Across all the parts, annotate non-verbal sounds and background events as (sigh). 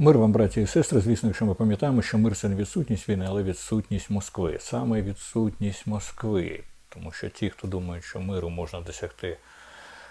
Мир вам, браті і сестри. Звісно, якщо ми пам'ятаємо, що мир це не відсутність війни, але відсутність Москви. Саме відсутність Москви. Тому що ті, хто думають, що миру можна досягти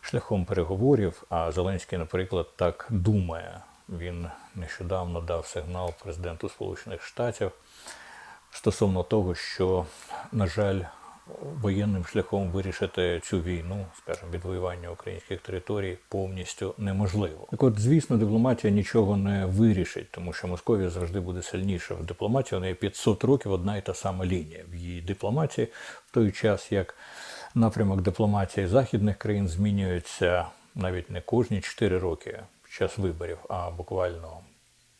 шляхом переговорів, а Зеленський, наприклад, так думає. Він нещодавно дав сигнал президенту Сполучених Штатів стосовно того, що, на жаль, воєнним шляхом вирішити цю війну, скажімо, відвоювання українських територій повністю неможливо. Так от, звісно, дипломатія нічого не вирішить, тому що Московія завжди буде сильніша. В дипломатії у неї 500 років одна і та сама лінія. В її дипломатії в той час, як напрямок дипломатії західних країн змінюється навіть не кожні 4 роки під час виборів, а буквально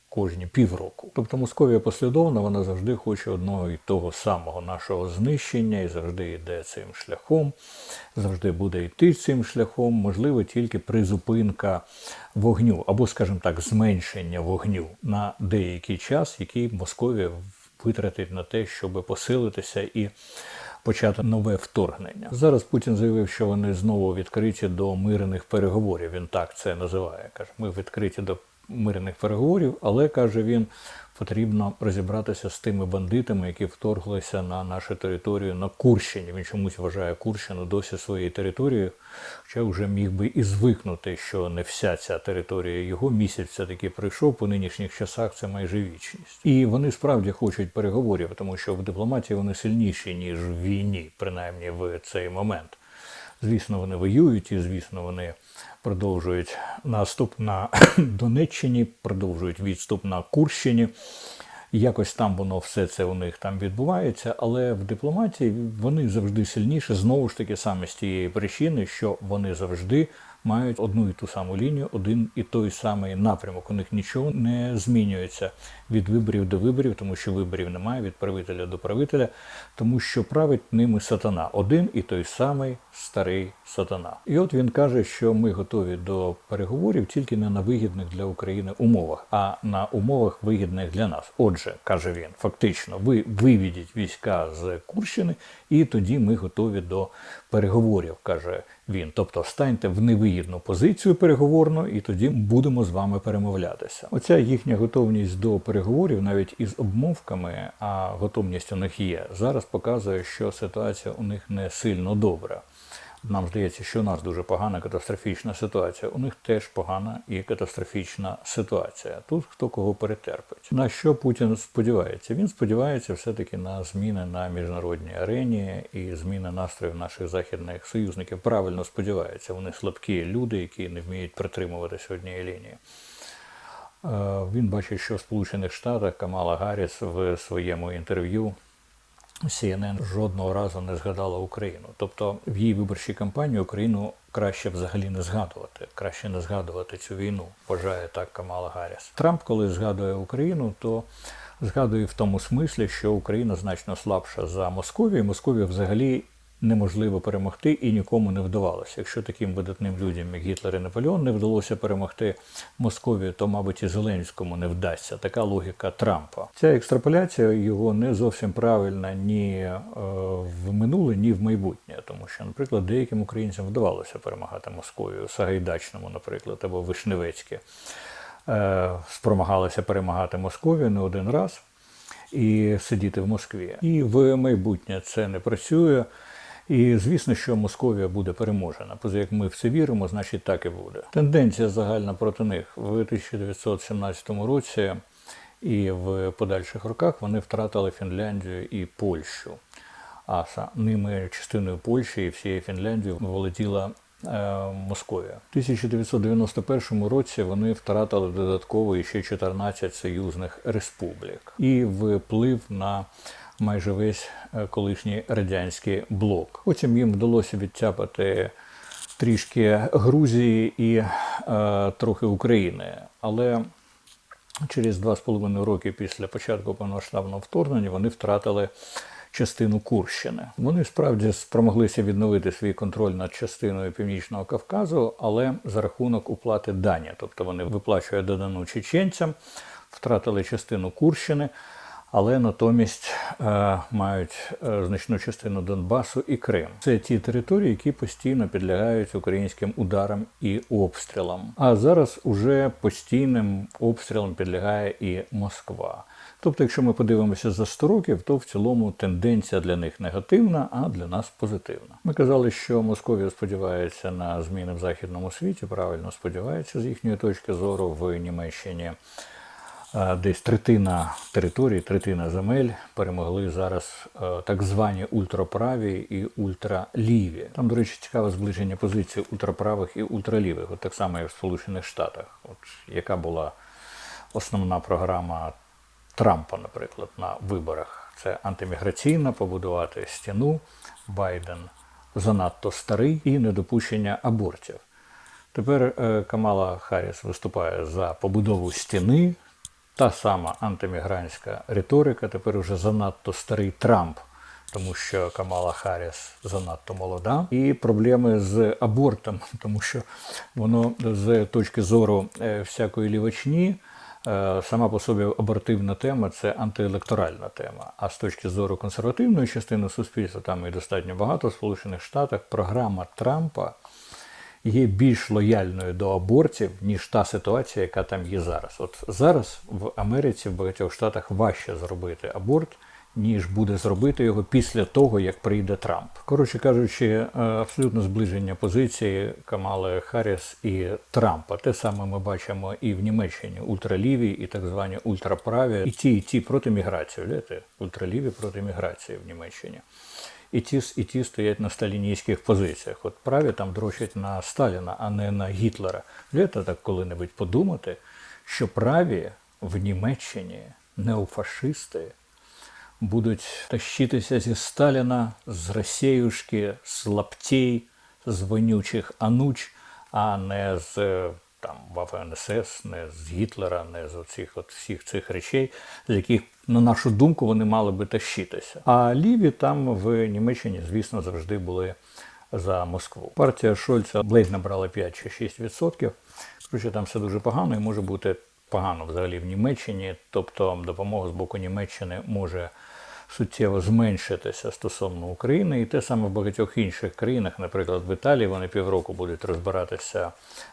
кожні півроку. Тобто Московія послідовна, вона завжди хоче одного і того самого нашого знищення і завжди йде цим шляхом, завжди буде йти цим шляхом, можливо, тільки призупинка вогню, або, скажімо так, зменшення вогню на деякий час, який Московія витратить на те, щоб посилитися і почати нове вторгнення. Зараз Путін заявив, що вони знову відкриті до мирних переговорів. Він так це називає. каже, ми відкриті до мирних переговорів, але каже він, потрібно розібратися з тими бандитами, які вторглися на нашу територію на Курщині. Він чомусь вважає Курщину досі своєю територією, хоча вже міг би і звикнути, що не вся ця територія його місяць все-таки прийшов по нинішніх часах. Це майже вічність, і вони справді хочуть переговорів, тому що в дипломатії вони сильніші ніж в війні, принаймні в цей момент. Звісно, вони воюють, і звісно, вони продовжують наступ на (coughs) Донеччині, продовжують відступ на Курщині. Якось там воно все це у них там відбувається, але в дипломатії вони завжди сильніші, знову ж таки, саме з тієї причини, що вони завжди мають одну і ту саму лінію, один і той самий напрямок. У них нічого не змінюється від виборів до виборів, тому що виборів немає, від правителя до правителя, тому що править ними сатана, один і той самий старий сатана. І от він каже, що ми готові до переговорів тільки не на вигідних для України умовах, а на умовах вигідних для нас. Отже, каже він, фактично, ви виведіть війська з Курщини, і тоді ми готові до переговорів, каже він. Тобто станьте в невигідну позицію переговорну, і тоді будемо з вами перемовлятися. Оця їхня готовність до переговорів, навіть із обмовками, а готовність у них є, зараз показує, що ситуація у них не сильно добра. Нам здається, що у нас дуже погана катастрофічна ситуація. У них теж погана і катастрофічна ситуація. Тут хто кого перетерпить. На що Путін сподівається? Він сподівається все-таки на зміни на міжнародній арені і зміни настроїв наших західних союзників. Правильно сподівається. Вони слабкі люди, які не вміють притримуватися однієї лінії. Е, Він бачить, що в Сполучених Штатах Камала Гарріс в своєму інтерв'ю CNN жодного разу не згадала Україну. Тобто в її виборчій кампанії Україну краще взагалі не згадувати, краще не згадувати цю війну, вважає так Камала Гарріс. Трамп, коли згадує Україну, то згадує в тому смислі, що Україна значно слабша за Московію. Московія взагалі неможливо перемогти і нікому не вдавалося. Якщо таким видатним людям, як Гітлер і Наполеон, не вдалося перемогти Московію, то, мабуть, і Зеленському не вдасться. Така логіка Трампа. Ця екстраполяція його не зовсім правильна ні е, в минуле, ні в майбутнє, тому що, наприклад, деяким українцям вдавалося перемагати Московію, Сагайдачному, наприклад, або Вишневецьке. Спромагалися перемагати Московію не один раз і сидіти в Москві. І в майбутнє це не працює. І звісно, що Московія буде переможена. Поза як ми в це віримо, значить так і буде. Тенденція загальна проти них в 1917 році і в подальших роках вони втратили Фінляндію і Польщу. А ними частиною Польщі і всією Фінляндією володіла е, Московія. У 1991 році вони втратили додатково ще 14 союзних республік і вплив на майже весь е, колишній радянський блок. Потім їм вдалося відтяпати трішки Грузії і е, трохи України, але через два з половиною роки після початку повномасштабного вторгнення вони втратили частину Курщини. Вони справді спромоглися відновити свій контроль над частиною Північного Кавказу, але за рахунок уплати дані, тобто вони виплачують додану чеченцям, втратили частину Курщини. Але натомість е, мають е, значну частину Донбасу і Крим. Це ті території, які постійно підлягають українським ударам і обстрілам. А зараз уже постійним обстрілам підлягає і Москва. Тобто, якщо ми подивимося за 100 років, то в цілому тенденція для них негативна, а для нас позитивна. Ми казали, що Московія сподівається на зміни в західному світі, правильно сподівається з їхньої точки зору в Німеччині. Е, Десь третина території, третина земель перемогли зараз е, так звані ультраправі і ультраліві. Там, до речі, цікаве зближення позицій ультраправих і ультралівих, от так само як в Сполучених Штатах. От яка була основна програма Трампа, наприклад, на виборах. Це антиміграційна, побудувати стіну, Байден занадто старий і недопущення абортів. Тепер е, Камала Харріс виступає за побудову стіни, та сама антимігрантська риторика. Тепер уже занадто старий Трамп, тому що Камала Харріс занадто молода. І проблеми з абортом, (laughs) тому що воно з точки зору е, всякої лівачні. Е, Сама по собі абортивна тема це антиелекторальна тема. А з точки зору консервативної частини суспільства, там і достатньо багато в Сполучених Штатах, програма Трампа є більш лояльною до абортів, ніж та ситуація, яка там є зараз. От зараз в Америці, в багатьох штатах важче зробити аборт, ніж буде зробити його після того, як прийде Трамп. Коротше кажучи, е, абсолютно зближення позиції Камали Харріс і Трампа. Те саме ми бачимо і в Німеччині ультраліві, і так звані ультраправі, і ті, і ті проти міграції. Ультраліві проти міграції в Німеччині. І ті, стоять на сталінійських позиціях. От праві там дрочать на Сталіна, а не на Гітлера. Лєте так коли-небудь подумати, що праві в Німеччині неофашисти будуть тащитися зі Сталіна, з Росіюшки, з лаптей, з вонючих ануч, а не з е, там ВФНСС, не з Гітлера, не з оцих от всіх цих речей, з яких, на нашу думку, вони мали би тащитися. А ліві там в Німеччині, звісно, завжди були за Москву. Партія Шольца ледь набрала 5 чи 6 відсотків. Коротше, там все дуже погано і може бути погано взагалі в Німеччині. Тобто допомога з боку Німеччини може суттєво зменшитися стосовно України, і те саме в багатьох інших країнах, наприклад, в Італії вони півроку будуть розбиратися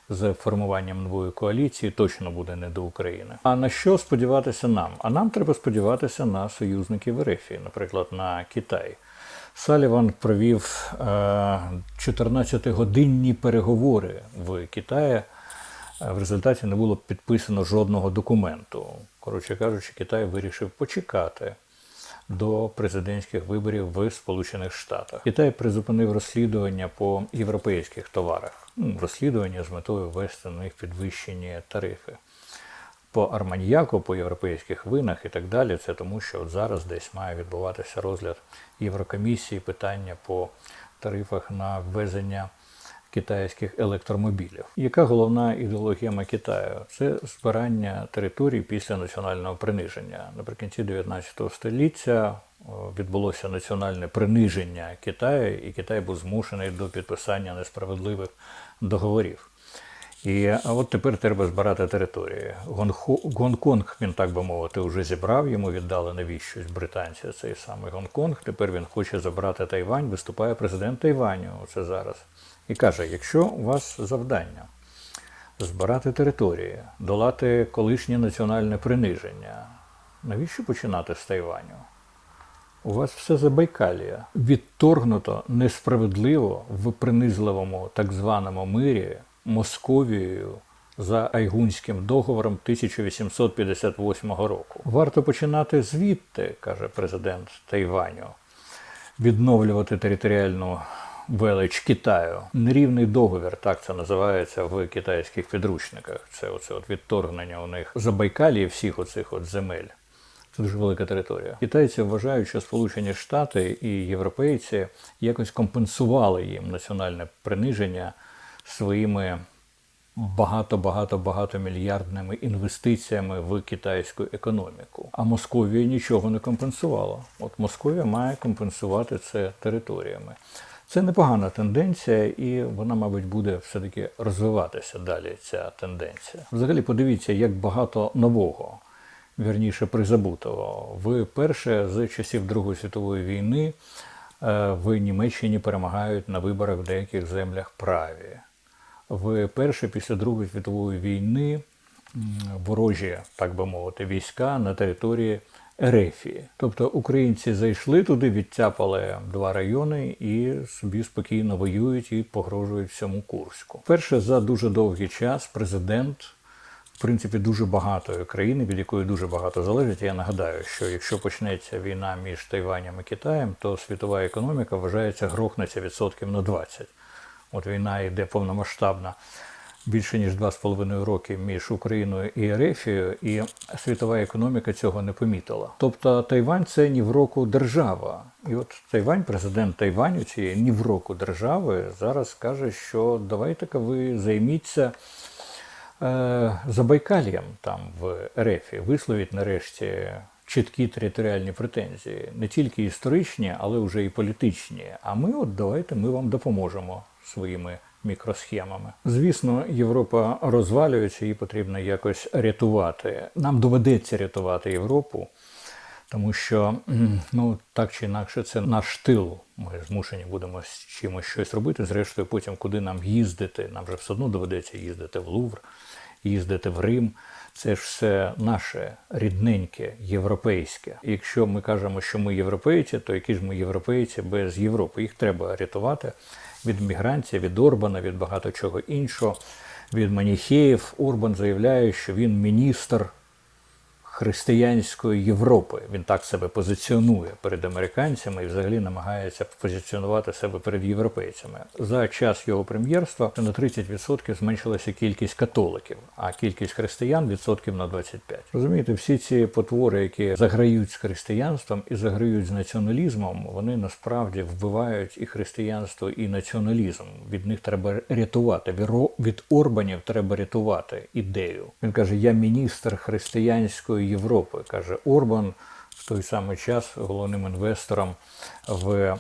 з формуванням нової коаліції, точно буде не до України. А на що сподіватися нам? А нам треба сподіватися на союзників РФ, наприклад, на Китай. Саліван провів е, 14-годинні переговори в Китаї. Е, В результаті не було підписано жодного документу. Коротше кажучи, Китай вирішив почекати до президентських виборів в Сполучених Штатах. Китай призупинив розслідування по європейських товарах. Ну, розслідування з метою ввести на них підвищені тарифи. По арманьяку, по європейських винах і так далі, це тому, що от зараз десь має відбуватися розгляд Єврокомісії питання по тарифах на ввезення китайських електромобілів. Яка головна ідеологія Китаю? Це збирання територій після національного приниження. Наприкінці 19 століття відбулося національне приниження Китаю, і Китай був змушений до підписання несправедливих договорів. І от тепер треба збирати території. Гонконг, він так би мовити, вже зібрав, йому віддали навіщось британці цей самий Гонконг. Тепер він хоче забрати Тайвань, виступає президент Тайваню. Це зараз. І каже: якщо у вас завдання збирати території, долати колишнє національне приниження, навіщо починати з Тайваню? У вас все Забайкалія відторгнуто несправедливо в принизливому так званому мирі Московією за Айгунським договором 1858 року. Варто починати звідти, каже президент Тайваню, відновлювати територіальну велич Китаю. Нерівний договір, так це називається в китайських підручниках. Це оце от відторгнення у них Забайкалії всіх оцих от земель. Це дуже велика територія. Китайці вважають, що Сполучені Штати і європейці якось компенсували їм національне приниження своїми багато-багато-багато мільярдними інвестиціями в китайську економіку. А Московія нічого не компенсувала. От Московія має компенсувати це територіями. Це непогана тенденція, і вона, мабуть, буде все-таки розвиватися далі. Ця тенденція. Взагалі, подивіться, як багато нового вірніше призабутого. Вперше з часів Другої світової війни е, в Німеччині перемагають на виборах в деяких землях праві. Вперше після Другої світової війни ворожі, так би мовити, війська на території Ерефії. Тобто українці зайшли туди, відтяпали два райони і собі спокійно воюють і погрожують всьому Курську. Перше за дуже довгий час президент. В принципі, дуже багатої країни, від якої дуже багато залежить. Я нагадаю, що якщо почнеться війна між Тайванем і Китаєм, то світова економіка вважається грохнеться відсотків на 20. От війна йде повномасштабна більше ніж 2,5 роки між Україною і Ерефією, і світова економіка цього не помітила. Тобто Тайвань це ні в року держава. І от Тайвань, президент Тайваню, цієї ні в року держави, зараз каже, що давайте-ка ви займіться. Е, Забайкалієм там в РФ висловить нарешті чіткі територіальні претензії, не тільки історичні, але вже і політичні. А ми, от давайте, ми вам допоможемо своїми мікросхемами. Звісно, Європа розвалюється, її потрібно якось рятувати. Нам доведеться рятувати Європу. Тому що ну так чи інакше це наш тил. Ми змушені будемо з чимось щось робити. Зрештою, потім куди нам їздити. Нам же все одно доведеться їздити в Лувр, їздити в Рим. Це ж все наше рідненьке, європейське. Якщо ми кажемо, що ми європейці, то які ж ми європейці без Європи? Їх треба рятувати від мігрантів, від Орбана, від багато чого іншого, від маніхеїв. Орбан заявляє, що він міністр християнської Європи. Він так себе позиціонує перед американцями і взагалі намагається позиціонувати себе перед європейцями. За час його прем'єрства на 30% зменшилася кількість католиків, а кількість християн відсотків на 25%. Розумієте, всі ці потвори, які заграють з християнством і заграють з націоналізмом, вони насправді вбивають і християнство, і націоналізм. Від них треба рятувати. Від Орбанів треба рятувати ідею. Він каже: Я міністр християнської Європи. каже Орбан в той самий час головним інвестором в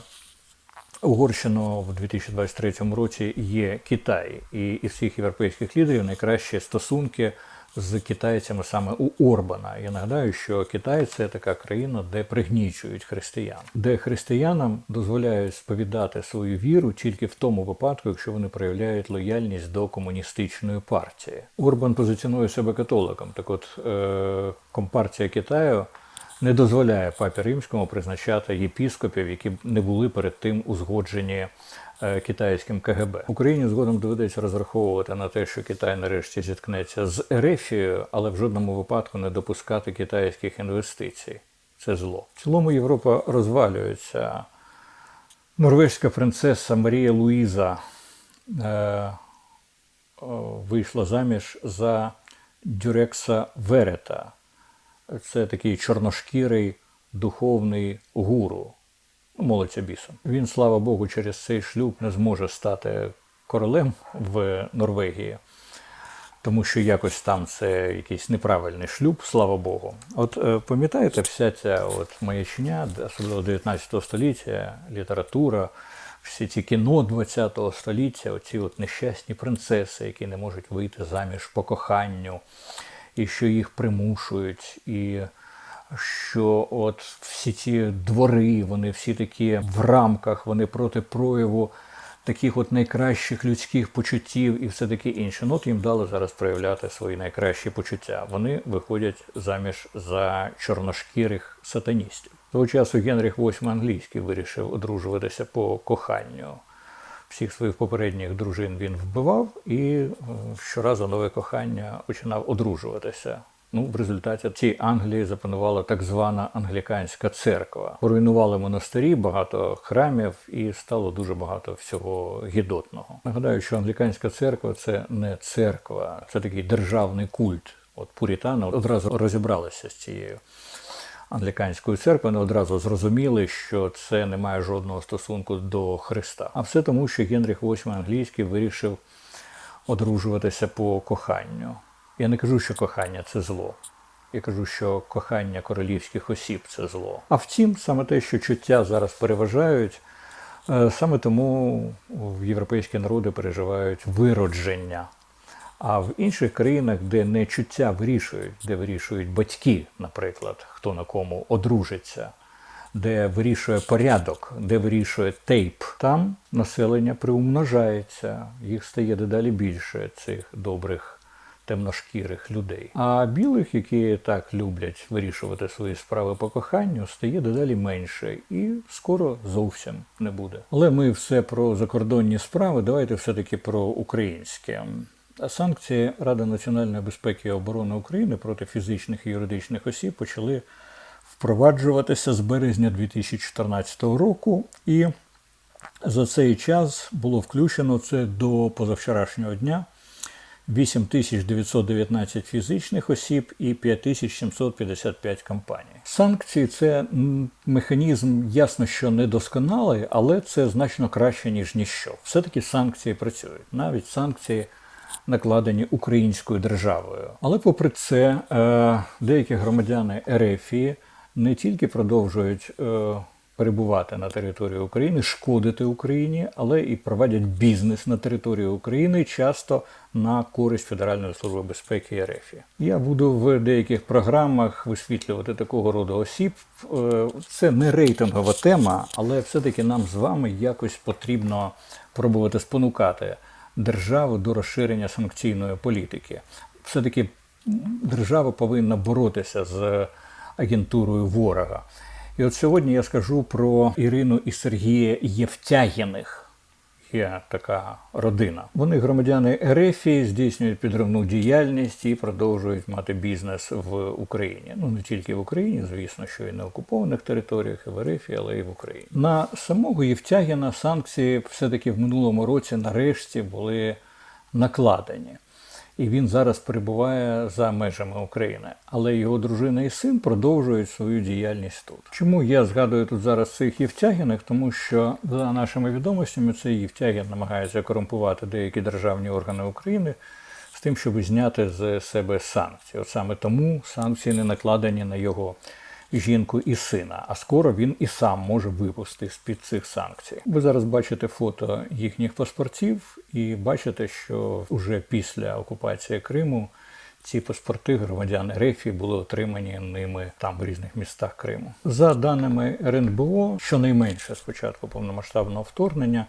Угорщину в 2023 році є Китай, і із всіх європейських лідерів найкращі стосунки з китайцями саме у Орбана. Я нагадаю, що Китай це така країна, де пригнічують християн, де християнам дозволяють сповідати свою віру тільки в тому випадку, якщо вони проявляють лояльність до комуністичної партії. Орбан позиціонує себе католиком. Так, от е, компартія Китаю не дозволяє папі римському призначати єпіскопів, які не були перед тим узгоджені китайським КГБ. Україні згодом доведеться розраховувати на те, що Китай нарешті зіткнеться з Ерефією, але в жодному випадку не допускати китайських інвестицій. Це зло. В цілому Європа розвалюється. Норвезька принцеса Марія Луїза е, вийшла заміж за Дюрекса Верета. Це такий чорношкірий духовний гуру, молиться бісом. Він, слава Богу, через цей шлюб не зможе стати королем в Норвегії, тому що якось там це якийсь неправильний шлюб, слава Богу. От е, пам'ятаєте, вся ця от маячня, особливо 19 століття, література, всі ці кіно 20 століття, оці от нещасні принцеси, які не можуть вийти заміж по коханню, і що їх примушують, і що от всі ці двори, вони всі такі в рамках, вони проти прояву таких от найкращих людських почуттів і все таке інше. Ну, от їм дали зараз проявляти свої найкращі почуття. Вони виходять заміж за чорношкірих сатаністів. Того часу Генріх VIII англійський вирішив одружуватися по коханню. Всіх своїх попередніх дружин він вбивав і е, щоразу нове кохання починав одружуватися. Ну, в результаті цій Англії запанувала так звана англіканська церква. Поруйнували монастирі, багато храмів і стало дуже багато всього гідотного. Нагадаю, що англіканська церква це не церква, це такий державний культ. От пурітани одразу розібралися з цією англіканської церкви, вони одразу зрозуміли, що це не має жодного стосунку до Христа. А все тому, що Генріх VIII англійський вирішив одружуватися по коханню. Я не кажу, що кохання це зло. Я кажу, що кохання королівських осіб це зло. А втім, саме те, що чуття зараз переважають, е, саме тому європейські народи переживають виродження. А в інших країнах, де не чуття вирішують, де вирішують батьки, наприклад, хто на кому одружиться, де вирішує порядок, де вирішує тейп, там населення приумножається, їх стає дедалі більше цих добрих темношкірих людей. А білих, які так люблять вирішувати свої справи по коханню, стає дедалі менше і скоро зовсім не буде. Але ми все про закордонні справи. Давайте все-таки про українське. Санкції Ради національної безпеки і оборони України проти фізичних і юридичних осіб почали впроваджуватися з березня 2014 року, і за цей час було включено це до позавчорашнього дня 8919 фізичних осіб і 5755 компаній. Санкції це механізм, ясно, що недосконалий, але це значно краще, ніж ніщо. Все-таки санкції працюють. Навіть санкції накладені українською державою. Але попри це, е, деякі громадяни РФ не тільки продовжують е, перебувати на території України, шкодити Україні, але і проводять бізнес на території України, часто на користь Федеральної служби безпеки РФ. Я буду в деяких програмах висвітлювати такого роду осіб. Е, Це не рейтингова тема, але все-таки нам з вами якось потрібно пробувати спонукати державу до розширення санкційної політики. Все-таки держава повинна боротися з агентурою ворога. І от сьогодні я скажу про Ірину і Сергія Євтягіних. Є така родина. Вони громадяни РФ, здійснюють підривну діяльність і продовжують мати бізнес в Україні. Ну не тільки в Україні, звісно, що і на окупованих територіях, і в РФ, але і в Україні. На самого Євтягіна санкції все-таки в минулому році нарешті були накладені. І він зараз перебуває за межами України. Але його дружина і син продовжують свою діяльність тут. Чому я згадую тут зараз цих Євтягіних? Тому що за нашими відомостями цей Євтягін намагається корумпувати деякі державні органи України з тим, щоб зняти з себе санкції. От саме тому санкції не накладені на його жінку і сина. А скоро він і сам може випустити з-під цих санкцій. Ви зараз бачите фото їхніх паспортів, і бачите, що вже після окупації Криму ці паспорти громадян РФ були отримані ними там в різних містах Криму. За даними РНБО, щонайменше з початку повномасштабного вторгнення.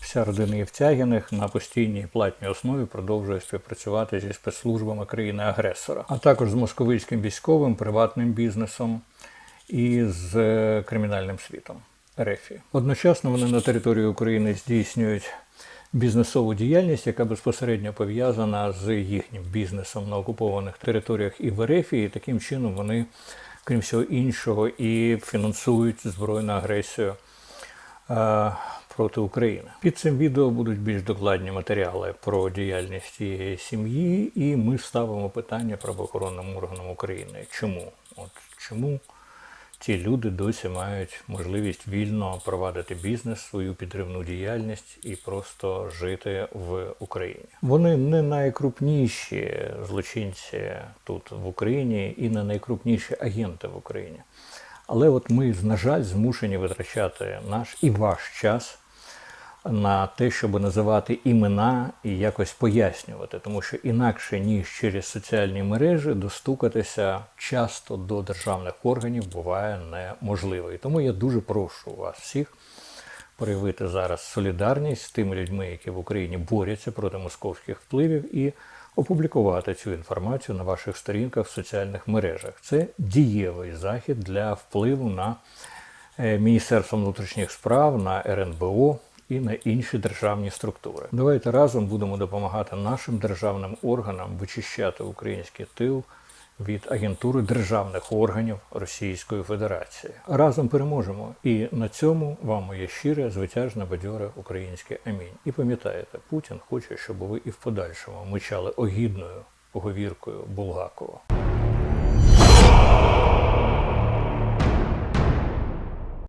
Вся родина Євтягіних на постійній платній основі продовжує співпрацювати зі спецслужбами країни-агресора, а також з московицьким військовим, приватним бізнесом і з е, кримінальним світом РФ. Одночасно вони на території України здійснюють бізнесову діяльність, яка безпосередньо пов'язана з їхнім бізнесом на окупованих територіях і в РФ, і таким чином вони, крім всього іншого, і фінансують збройну агресію. е, Проти України під цим відео будуть більш докладні матеріали про діяльність цієї сім'ї, і ми ставимо питання правоохоронним органам України. Чому? От чому ці люди досі мають можливість вільно провадити бізнес, свою підривну діяльність і просто жити в Україні. Вони не найкрупніші злочинці тут в Україні і не найкрупніші агенти в Україні. Але от ми, на жаль, змушені витрачати наш і ваш час на те, щоб називати імена і якось пояснювати, тому що інакше ніж через соціальні мережі достукатися часто до державних органів буває неможливо. І тому я дуже прошу вас всіх проявити зараз солідарність з тими людьми, які в Україні борються проти московських впливів, і опублікувати цю інформацію на ваших сторінках в соціальних мережах. Це дієвий захід для впливу на е, Міністерство внутрішніх справ, на РНБО і на інші державні структури. Давайте разом будемо допомагати нашим державним органам вичищати український тил від агентури державних органів Російської Федерації. Разом переможемо. І на цьому вам моє щире, звитяжне, бадьоре українське амінь. І пам'ятаєте, Путін хоче, щоб ви і в подальшому мичали огідною поговіркою Булгакова.